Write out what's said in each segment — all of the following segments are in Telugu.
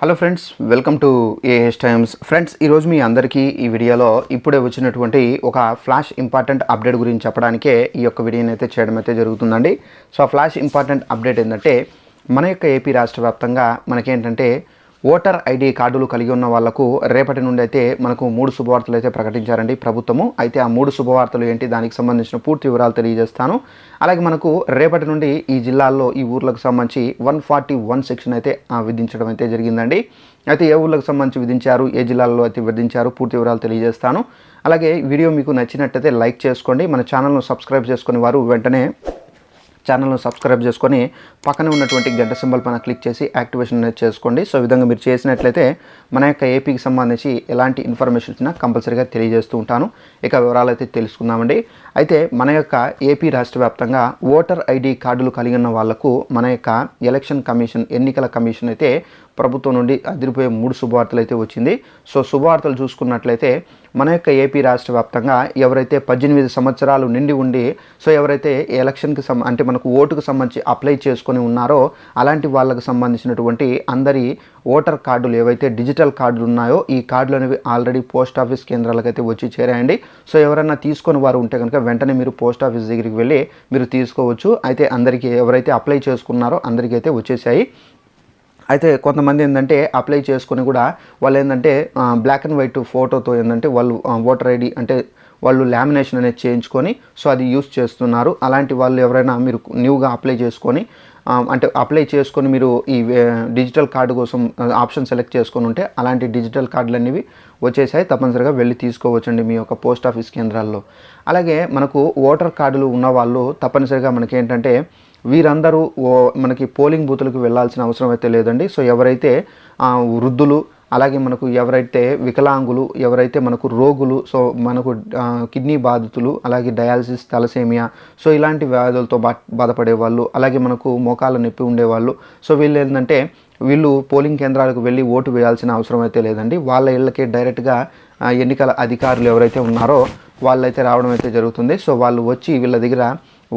Hello friends welcome to AS Times friends ఈరోజు మీ అందరికీ ఈ వీడియోలో ఇప్పుడే వచ్చినటువంటి ఒక ఫ్లాష్ ఇంపార్టెంట్ అప్డేట్ గురించి చెప్పడానికే ఈ యొక్క వీడియోని అయితే చేయడం అయితే జరుగుతుందండి. సో ఆ ఫ్లాష్ ఇంపార్టెంట్ అప్డేట్ ఏంటంటే మన యొక్క ఏపీ రాష్ట్ర వ్యాప్తంగా మనకేంటంటే ఓటర్ ఐడి కార్డులు కలిగి ఉన్న వాళ్ళకు రేపటి నుండి అయితే మనకు మూడు శుభవార్తలు అయితే ప్రకటించారండి ప్రభుత్వము. అయితే ఆ మూడు శుభవార్తలు ఏంటి? దానికి సంబంధించిన పూర్తి వివరాలు తెలియజేస్తాను. అలాగే మనకు రేపటి నుండి ఈ జిల్లాల్లో ఈ ఊర్లకు సంబంధించి వన్ ఫార్టీ వన్ సెక్షన్ అయితే విధించడం అయితే జరిగిందండి. అయితే ఏ ఊర్లకు సంబంధించి విధించారు? ఏ జిల్లాల్లో అయితే విధించారు? పూర్తి వివరాలు తెలియజేస్తాను. అలాగే వీడియో మీకు నచ్చినట్టయితే లైక్ చేసుకోండి. మన ఛానల్ను సబ్స్క్రైబ్ చేసుకుని వారు వెంటనే ఛానల్ను సబ్స్క్రైబ్ చేసుకొని పక్కన ఉన్నటువంటి గంట సింబల్ పైన క్లిక్ చేసి యాక్టివేషన్ అనేది చేసుకోండి. సో విధంగా మీరు చేసినట్లయితే మన యొక్క ఏపీకి సంబంధించి ఎలాంటి ఇన్ఫర్మేషన్ వచ్చినా కంపల్సరీగా తెలియజేస్తూ ఉంటాను. ఇక వివరాలు అయితే తెలుసుకుందామండి. అయితే మన యొక్క ఏపీ రాష్ట్ర వ్యాప్తంగా ఓటర్ ఐడి కార్డులు కలిగి ఉన్న వాళ్ళకు మన యొక్క ఎలక్షన్ కమిషన్ ఎన్నికల కమిషన్ అయితే ప్రభుత్వం నుండి అదిరిపోయే మూడు శుభవార్తలు అయితే వచ్చింది. సో శుభవార్తలు చూసుకున్నట్లయితే మన యొక్క ఏపీ రాష్ట్ర వ్యాప్తంగా ఎవరైతే పద్దెనిమిది సంవత్సరాలు నిండి ఉండి సో ఎవరైతే ఎలక్షన్కి సం అంటే మనకు ఓటుకు సంబంధించి అప్లై చేసుకొని ఉన్నారో అలాంటి వాళ్ళకు సంబంధించినటువంటి అందరి ఓటర్ కార్డులు ఏవైతే డిజిటల్ కార్డులు ఉన్నాయో ఈ కార్డులు అనేవి ఆల్రెడీ పోస్ట్ ఆఫీస్ కేంద్రాలకు అయితే వచ్చి చేరాయండి. సో ఎవరైనా తీసుకొని వారు ఉంటే కనుక వెంటనే మీరు పోస్ట్ ఆఫీస్ దగ్గరికి వెళ్ళి మీరు తీసుకోవచ్చు. అయితే అందరికీ ఎవరైతే అప్లై చేసుకున్నారో అందరికీ అయితే వచ్చేసాయి. అయితే కొంతమంది ఏంటంటే అప్లై చేసుకొని కూడా వాళ్ళు ఏంటంటే బ్లాక్ అండ్ వైట్ ఫోటోతో ఏంటంటే వాళ్ళు ఓటర్ ఐడి అంటే వాళ్ళు లామినేషన్ అనేది చేయించుకొని సో అది యూస్ చేస్తున్నారు. అలాంటి వాళ్ళు ఎవరైనా మీరు న్యూగా అప్లై చేసుకొని అంటే అప్లై చేసుకొని మీరు ఈ డిజిటల్ కార్డు కోసం ఆప్షన్ సెలెక్ట్ చేసుకొని ఉంటే అలాంటి డిజిటల్ కార్డులు అనేవి వచ్చేసాయి. తప్పనిసరిగా వెళ్ళి తీసుకోవచ్చండి మీ యొక్క పోస్ట్ ఆఫీస్ కేంద్రాల్లో. అలాగే మనకు ఓటర్ కార్డులు ఉన్న వాళ్ళు తప్పనిసరిగా మనకి ఏంటంటే వీరందరూ ఓ మనకి పోలింగ్ బూతులకు వెళ్ళాల్సిన అవసరం అయితే లేదండి. సో ఎవరైతే వృద్ధులు అలాగే మనకు ఎవరైతే వికలాంగులు ఎవరైతే మనకు రోగులు సో మనకు కిడ్నీ బాధితులు అలాగే డయాలసిస్ తలసేమియా సో ఇలాంటి వ్యాధులతో బా బాధపడే వాళ్ళు అలాగే మనకు మోకాల నొప్పి ఉండేవాళ్ళు. సో వీళ్ళు ఏంటంటే వీళ్ళు పోలింగ్ కేంద్రాలకు వెళ్ళి ఓటు వేయాల్సిన అవసరం అయితే లేదండి. వాళ్ళ ఇళ్ళకే డైరెక్ట్గా ఎన్నికల అధికారులు ఎవరైతే ఉన్నారో వాళ్ళైతే రావడం అయితే జరుగుతుంది. సో వాళ్ళు వచ్చి వీళ్ళ దగ్గర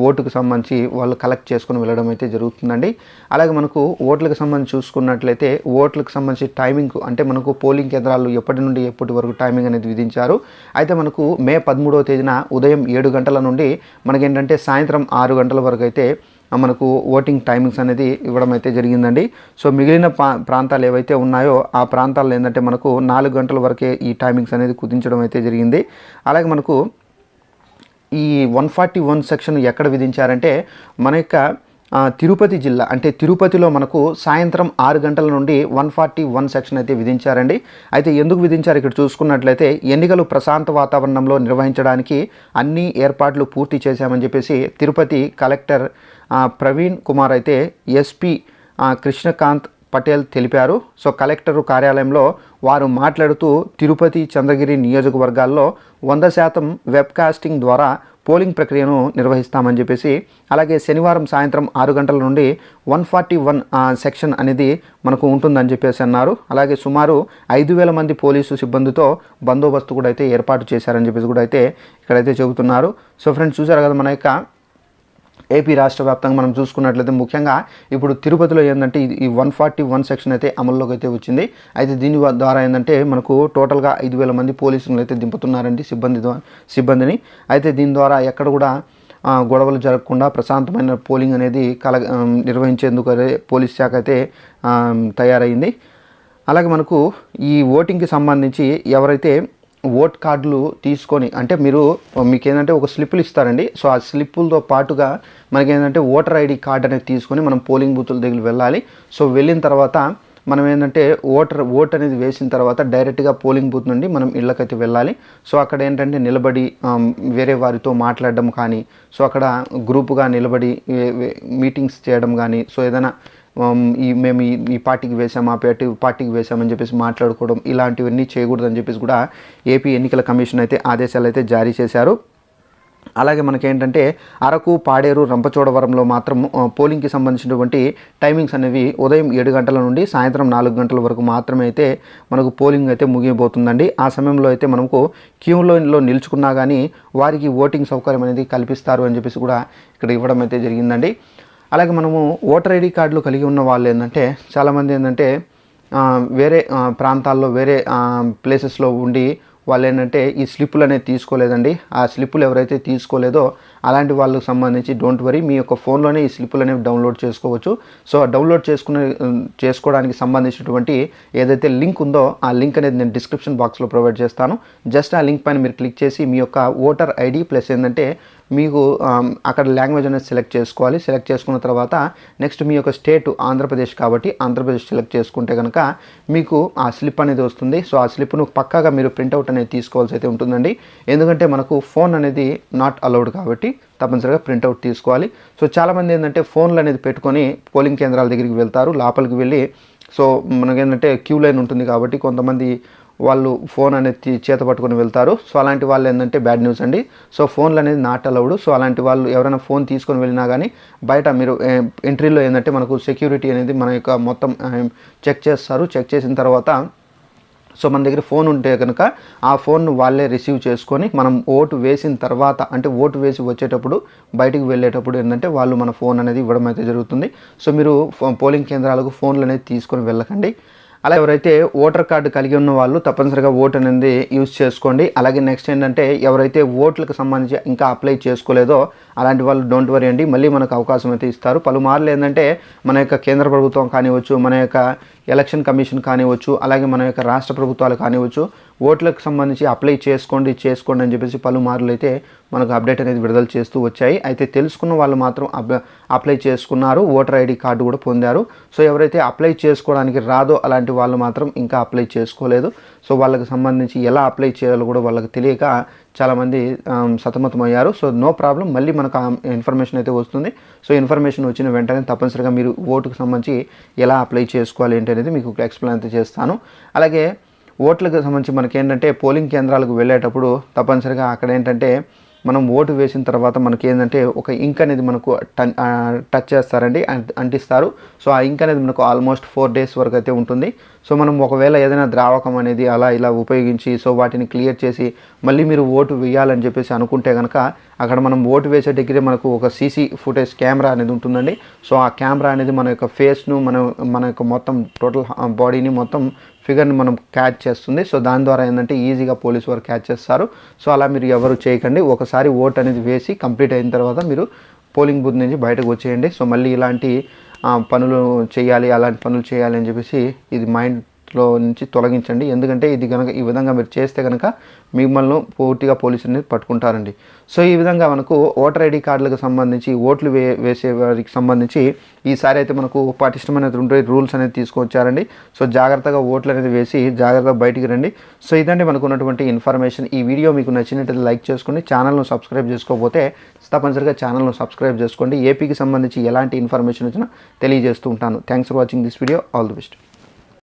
ఓటుకు సంబంధించి వాళ్ళు కలెక్ట్ చేసుకుని వెళ్ళడం అయితే జరుగుతుందండి. అలాగే మనకు ఓట్లకు సంబంధించి చూసుకున్నట్లయితే ఓట్లకు సంబంధించి టైమింగ్ అంటే మనకు పోలింగ్ కేంద్రాలు ఎప్పటి నుండి ఎప్పటి వరకు టైమింగ్ అనేది విధించారు. అయితే మనకు మే పదమూడవ తేదీన ఉదయం ఏడు గంటల నుండి మనకేంటంటే సాయంత్రం ఆరు గంటల వరకు అయితే మనకు ఓటింగ్ టైమింగ్స్ అనేది ఇవ్వడం అయితే జరిగిందండి. సో మిగిలిన పా ప్రాంతాలు ఏవైతే ఉన్నాయో ఆ ప్రాంతాల్లో ఏంటంటే మనకు నాలుగు గంటల వరకే ఈ టైమింగ్స్ అనేది కుదించడం అయితే జరిగింది. అలాగే మనకు ఈ వన్ ఫార్టీ వన్ సెక్షన్ ఎక్కడ విధించారంటే మన యొక్క తిరుపతి జిల్లా అంటే తిరుపతిలో మనకు సాయంత్రం ఆరు గంటల నుండి వన్ ఫార్టీ వన్ సెక్షన్ అయితే విధించారండి. అయితే ఎందుకు విధించారు? ఇక్కడ చూసుకున్నట్లయితే ఎన్నికలు ప్రశాంత వాతావరణంలో నిర్వహించడానికి అన్ని ఏర్పాట్లు పూర్తి చేశామని చెప్పేసి తిరుపతి కలెక్టర్ ప్రవీణ్ కుమార్ అయితే ఎస్పీ కృష్ణకాంత్ పటేల్ తెలిపారు. సో కలెక్టరు కార్యాలయంలో వారు మాట్లాడుతూ తిరుపతి చంద్రగిరి నియోజకవర్గాల్లో వంద శాతం వెబ్కాస్టింగ్ ద్వారా పోలింగ్ ప్రక్రియను నిర్వహిస్తామని చెప్పేసి అలాగే శనివారం సాయంత్రం ఆరు గంటల నుండి వన్ ఫార్టీ వన్ సెక్షన్ అనేది మనకు ఉంటుందని చెప్పేసి అన్నారు. అలాగే సుమారు ఐదు వేల మంది పోలీసు సిబ్బందితో బందోబస్తు కూడా అయితే ఏర్పాటు చేశారని చెప్పేసి కూడా అయితే ఇక్కడైతే చెబుతున్నారు. సో ఫ్రెండ్స్ చూసారు కదా మన యొక్క ఏపీ రాష్ట్ర వ్యాప్తంగా మనం చూసుకున్నట్లయితే ముఖ్యంగా ఇప్పుడు తిరుపతిలో ఏంటంటే ఈ వన్ ఫార్టీ వన్ సెక్షన్ అయితే అమల్లోకి అయితే వచ్చింది. అయితే దీని వ- ద్వారా ఏంటంటే మనకు టోటల్గా ఐదు వేల మంది పోలీసులు అయితే దింపుతున్నారండి సిబ్బంది సిబ్బందిని. అయితే దీని ద్వారా ఎక్కడ కూడా గొడవలు జరగకుండా ప్రశాంతమైన పోలింగ్ అనేది కల నిర్వహించేందుకు పోలీస్ శాఖ అయితే తయారైంది. అలాగే మనకు ఈ ఓటింగ్కి సంబంధించి ఎవరైతే ఓట్ కార్డులు తీసుకొని అంటే మీరు మీకు ఏంటంటే ఒక స్లిప్పులు ఇస్తారండి. సో ఆ స్లిప్పులతో పాటుగా మనకి ఏంటంటే ఓటర్ ఐడి కార్డు అనేది తీసుకొని మనం పోలింగ్ బూతుల దగ్గర వెళ్ళాలి. సో వెళ్ళిన తర్వాత మనం ఏంటంటే ఓటర్ ఓట్ అనేది వేసిన తర్వాత డైరెక్ట్గా పోలింగ్ బూత్ నుండి మనం ఇళ్ళకైతే వెళ్ళాలి. సో అక్కడ ఏంటంటే నిలబడి వేరే వారితో మాట్లాడడం కానీ సో అక్కడ గ్రూపుగా నిలబడి మీటింగ్స్ చేయడం కానీ సో ఏదైనా Um, ఈ మేము ఈ పార్టీకి వేసాం ఆ పార్టీ పార్టీకి వేసామని చెప్పేసి మాట్లాడుకోవడం ఇలాంటివన్నీ చేయకూడదని చెప్పేసి కూడా ఏపీ ఎన్నికల కమిషన్ అయితే ఆదేశాలు అయితే జారీ చేశారు. అలాగే మనకేంటంటే అరకు పాడేరు రంపచోడవరంలో మాత్రం పోలింగ్కి సంబంధించినటువంటి టైమింగ్స్ అనేవి ఉదయం ఏడు గంటల నుండి సాయంత్రం నాలుగు గంటల వరకు మాత్రమే అయితే మనకు పోలింగ్ అయితే ముగియబోతుందండి. ఆ సమయంలో అయితే మనకు క్యూలో నిల్చుకున్నా కానీ వారికి ఓటింగ్ సౌకర్యం అనేది కల్పిస్తారు అని చెప్పేసి కూడా ఇక్కడ ఇవ్వడం అయితే జరిగిందండి. అలాగే మనము ఓటర్ ఐడి కార్డులు కలిగి ఉన్న వాళ్ళు ఏంటంటే చాలామంది ఏంటంటే వేరే ప్రాంతాల్లో వేరే ప్లేసెస్లో ఉండి వాళ్ళు ఏంటంటే ఈ స్లిప్పులు అనేది తీసుకోలేదండి. ఆ స్లిప్పులు ఎవరైతే తీసుకోలేదో అలాంటి వాళ్ళకి సంబంధించి డోంట్ వరీ మీ యొక్క ఫోన్లోనే ఈ స్లిప్పులు అనేవి డౌన్లోడ్ చేసుకోవచ్చు. సో ఆ డౌన్లోడ్ చేసుకునే చేసుకోవడానికి సంబంధించినటువంటి ఏదైతే లింక్ ఉందో ఆ లింక్ అనేది నేను డిస్క్రిప్షన్ బాక్స్లో ప్రొవైడ్ చేస్తాను. జస్ట్ ఆ లింక్ పైన మీరు క్లిక్ చేసి మీ యొక్క ఓటర్ ఐడి ప్లస్ ఏంటంటే మీకు అక్కడ లాంగ్వేజ్ అనేది సెలెక్ట్ చేసుకోవాలి. సెలెక్ట్ చేసుకున్న తర్వాత నెక్స్ట్ మీ యొక్క స్టేట్ ఆంధ్రప్రదేశ్ కాబట్టి ఆంధ్రప్రదేశ్ సెలెక్ట్ చేసుకుంటే కనుక మీకు ఆ స్లిప్ అనేది వస్తుంది. సో ఆ స్లిప్ను పక్కాగా మీరు ప్రింట్అవుట్ అనేది తీసుకోవాల్సి అయితే ఉంటుందండి. ఎందుకంటే మనకు ఫోన్ అనేది నాట్ అలౌడ్ కాబట్టి తప్పనిసరిగా ప్రింట్అవుట్ తీసుకోవాలి. సో చాలామంది ఏంటంటే ఫోన్లు అనేది పెట్టుకొని పోలింగ్ కేంద్రాల దగ్గరికి వెళ్తారు. లోపలికి వెళ్ళి సో మనకేంటంటే క్యూ లైన్ ఉంటుంది కాబట్టి కొంతమంది వాళ్ళు ఫోన్ అనేది చేత పట్టుకొని వెళ్తారు. సో అలాంటి వాళ్ళు ఏంటంటే బ్యాడ్ న్యూస్ అండి. సో ఫోన్లు అనేది నాట్ అలౌడ్ సో అలాంటి వాళ్ళు ఎవరైనా ఫోన్ తీసుకొని వెళ్ళినా కానీ బయట మీరు ఎంట్రీలో ఏంటంటే మనకు సెక్యూరిటీ అనేది మన యొక్క మొత్తం చెక్ చేస్తారు. చెక్ చేసిన తర్వాత సో మన దగ్గర ఫోన్ ఉంటే కనుక ఆ ఫోన్ను వాళ్ళే రిసీవ్ చేసుకొని మనం ఓటు వేసిన తర్వాత అంటే ఓటు వేసి వచ్చేటప్పుడు బయటికి వెళ్ళేటప్పుడు ఏంటంటే వాళ్ళు మన ఫోన్ అనేది ఇవ్వడం అయితే జరుగుతుంది. సో మీరు ఫో- పోలింగ్ కేంద్రాలకు ఫోన్లు అనేది తీసుకొని వెళ్ళకండి. అలా ఎవరైతే ఓటర్ కార్డు కలిగి ఉన్న వాళ్ళు తప్పనిసరిగా ఓటు అనేది యూజ్ చేసుకోండి. అలాగే నెక్స్ట్ ఏంటంటే ఎవరైతే ఓట్లకు సంబంధించి ఇంకా అప్లై చేసుకోలేదో అలాంటి వాళ్ళు డోంట్ వరీ అండి. మళ్ళీ మనకు అవకాశం అయితే ఇస్తారు. పలుమార్లు ఏంటంటే మన యొక్క కేంద్ర ప్రభుత్వం కానివచ్చు మన యొక్క ఎలక్షన్ కమిషన్ కానివచ్చు అలాగే మన యొక్క రాష్ట్ర ప్రభుత్వాలు కానివచ్చు ఓట్లకు సంబంధించి అప్లై చేసుకోండి చేసుకోండి అని చెప్పేసి పలుమార్లు అయితే మనకు అప్డేట్ అనేది విడుదల చేస్తూ వచ్చాయి. అయితే తెలుసుకున్న వాళ్ళు మాత్రం అప్లై చేసుకున్నారు. ఓటర్ ఐడి కార్డు కూడా పొందారు. సో ఎవరైతే అప్లై చేసుకోవడానికి రాదో అలాంటి వాళ్ళు మాత్రం ఇంకా అప్లై చేసుకోలేదు. సో వాళ్ళకి సంబంధించి ఎలా అప్లై చేయాలో కూడా వాళ్ళకి తెలియక చాలామంది సతమతమయ్యారు. So no problem. మళ్ళీ మనకు ఆ ఇన్ఫర్మేషన్ అయితే వస్తుంది. సో ఇన్ఫర్మేషన్ వచ్చిన వెంటనే తప్పనిసరిగా మీరు ఓటుకు సంబంధించి ఎలా అప్లై చేసుకోవాలి ఏంటి అనేది మీకు ఎక్స్ప్లెయిన్ అయితే చేస్తాను. అలాగే ఓట్లకు సంబంధించి మనకి ఏంటంటే పోలింగ్ కేంద్రాలకు వెళ్ళేటప్పుడు తప్పనిసరిగా అక్కడ ఏంటంటే మనం ఓటు వేసిన తర్వాత మనకి ఏంటంటే ఒక ఇంక్ అనేది మనకు టచ్ చేస్తారండి అంటిస్తారు. సో ఆ ఇంక్ అనేది మనకు ఆల్మోస్ట్ ఫోర్ డేస్ వరకు అయితే ఉంటుంది. సో మనం ఒకవేళ ఏదైనా ద్రావకం అనేది అలా ఇలా ఉపయోగించి సో వాటిని క్లియర్ చేసి మళ్ళీ మీరు ఓటు వేయాలని చెప్పేసి అనుకుంటే కనుక అక్కడ మనం ఓటు వేసే దగ్గరే మనకు ఒక సీసీ ఫుటేజ్ కెమెరా అనేది ఉంటుందండి. సో ఆ కెమెరా అనేది మన యొక్క ఫేస్ను మన మన యొక్క మొత్తం టోటల్ బాడీని మొత్తం ఫిగర్ని మనం క్యాచ్ చేస్తుంది. సో దాని ద్వారా ఏంటంటే ఈజీగా పోలీస్ వారు క్యాచ్ చేస్తారు. సో అలా మీరు ఎవరు చేయకండి. ఒకసారి ఓట్ అనేది వేసి కంప్లీట్ అయిన తర్వాత మీరు పోలింగ్ బూత్ నుంచి బయటకు వచ్చేయండి. సో మళ్ళీ ఇలాంటి పనులు చేయాలి అలాంటి పనులు చేయాలి అని చెప్పేసి ఇది మైండ్ లో నుంచి తొలగించండి. ఎందుకంటే ఇది కనుక ఈ విధంగా మీరు చేస్తే కనుక మిమ్మల్ని పూర్తిగా పోలీసులని అనేది పట్టుకుంటారండి. సో ఈ విధంగా మనకు ఓటర్ ఐడి కార్డులకు సంబంధించి ఓట్లు వే వేసే వారికి సంబంధించి ఈసారి అయితే మనకు పటిష్టమైనటువంటి రూల్స్ అనేది తీసుకొచ్చారండి. సో జాగ్రత్తగా ఓట్లు అనేది వేసి జాగ్రత్తగా బయటికి రండి. సో ఇదండి మనకు ఉన్నటువంటి ఇన్ఫర్మేషన్. ఈ వీడియో మీకు నచ్చినట్లయితే లైక్ చేసుకోండి ఛానల్ను సబ్స్క్రైబ్ చేసుకోకపోతే తప్పనిసరిగా ఛానల్ను సబ్స్క్రైబ్ చేసుకోండి. ఏపీకి సంబంధించి ఎలాంటి ఇన్ఫర్మేషన్ వచ్చినా తెలియజేస్తూ ఉంటాను. Thanks for watching this video. All the best.